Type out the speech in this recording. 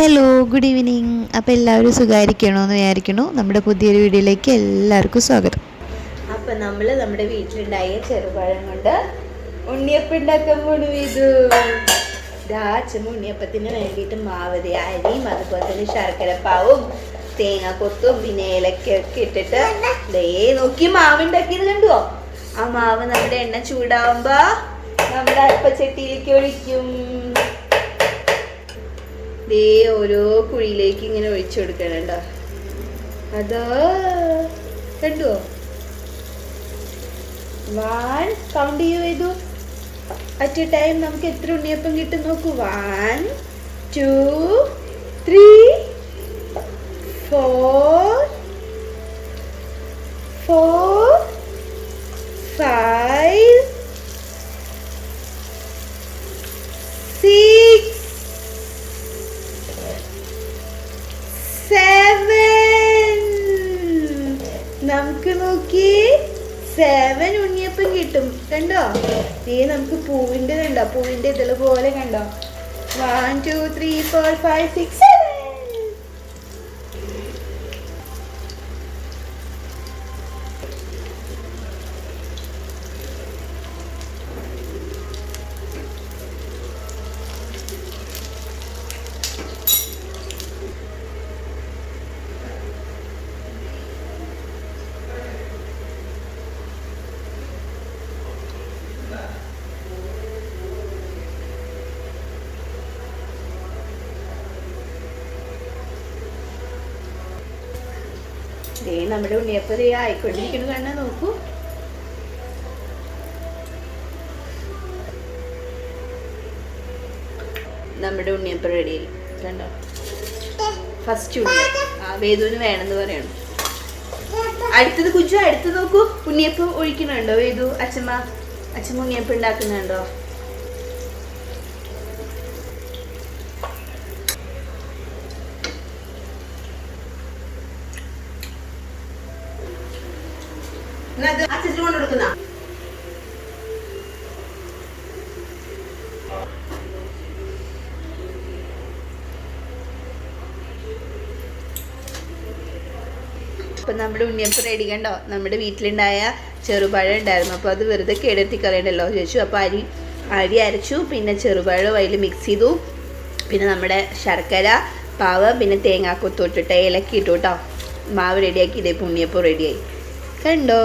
Hello good evening അപ്പോൾ എല്ലാവരും സുഖമായിരിക്കണമെന്ന് വിചാരിക്കണു നമ്മുടെ പുതിയൊരു വീഡിയോയിലേക്ക് എല്ലാവർക്കും സ്വാഗതം. അപ്പോൾ നമ്മൾ നമ്മുടെ വീട്ടിലുണ്ടായ ചെറുപഴം കൊണ്ട് ഉണ്ണിയപ്പം ഉണ്ടാക്കാൻ പോണു ഇതാ അച്ഛൻ ഉണ്ണിയപ്പത്തിന് വേണ്ടിയിട്ട് മാവതി അരിയും അതുപോലെ തന്നെ ശർക്കരപ്പാവും തേങ്ങാക്കൊത്തും പിന്നെ ഏലക്കൊക്കെ ഇട്ടിട്ട് ദേ നോക്കി മാവ് ഉണ്ടാക്കിയത് കണ്ടുവോ ആ മാവ് നമ്മുടെ എണ്ണ ചൂടാവുമ്പോൾ നമ്മുടെ അപ്പച്ചട്ടിയിലേക്ക് ഒഴിക്കും. ദേ ഓരോ കുഴിയിലേക്ക് ഇങ്ങനെ ഒഴിച്ചു കൊടുക്കണുണ്ടോ അതോ കണ്ടുവോ? വൺ കൗണ്ട് ചെയ്യൂ ചെയ്തു. അറ്റ് എ ടൈം നമുക്ക് എത്ര ഉണ്ണിയപ്പം കിട്ടും നോക്കൂ. വൺ ടു ത്രീ ഫോർ നമുക്ക് നോക്കി. സെവൻ ഉണ്ണിയപ്പം കിട്ടും. കണ്ടോ? ഈ നമുക്ക് പൂവിന്റെ കണ്ടോ? പൂവിന്റെ ഇതിൽ പോലെ കണ്ടോ? One two three four five six seven ദേ നമ്മുടെ ഉണ്ണിയപ്പം ആയിക്കൊണ്ടിരിക്കുന്നു. കണ്ണ നോക്കൂ. നമ്മുടെ ഉണ്ണിയപ്പം റെഡി കണ്ടോ? ഫസ്റ്റ് ഉണ്ണി. ആ വേദുവിന് വേണമെന്ന് പറയണം. അടുത്തത് കുജു അടുത്ത് നോക്കൂ. ഉണ്ണിയപ്പം ഒഴിക്കുന്നുണ്ടോ വേദു? അച്ഛമ്മ അച്ഛമ്മ ഉണ്ണിയപ്പം ഉണ്ടാക്കുന്നുണ്ടോ? അപ്പം നമ്മുടെ ഉണ്ണിയപ്പം റെഡി കണ്ടോ? നമ്മുടെ വീട്ടിലുണ്ടായ ചെറുപഴം ഉണ്ടായിരുന്നു. അപ്പോൾ അത് വെറുതെ കേടത്തി കളയണ്ടല്ലോ ചോദിച്ചു. അപ്പോൾ അരി അരി അരച്ചു പിന്നെ ചെറുപഴം അതിൽ മിക്സ് ചെയ്തു. പിന്നെ നമ്മുടെ ശർക്കര പാവ് പിന്നെ തേങ്ങാക്കൊത്തു ഇട്ടിട്ട് ഇലക്കി ഇട്ടു കേട്ടോ. മാവ് റെഡിയാക്കി ഇതേ ഉണ്ണിയപ്പം റെഡിയായി കണ്ടോ?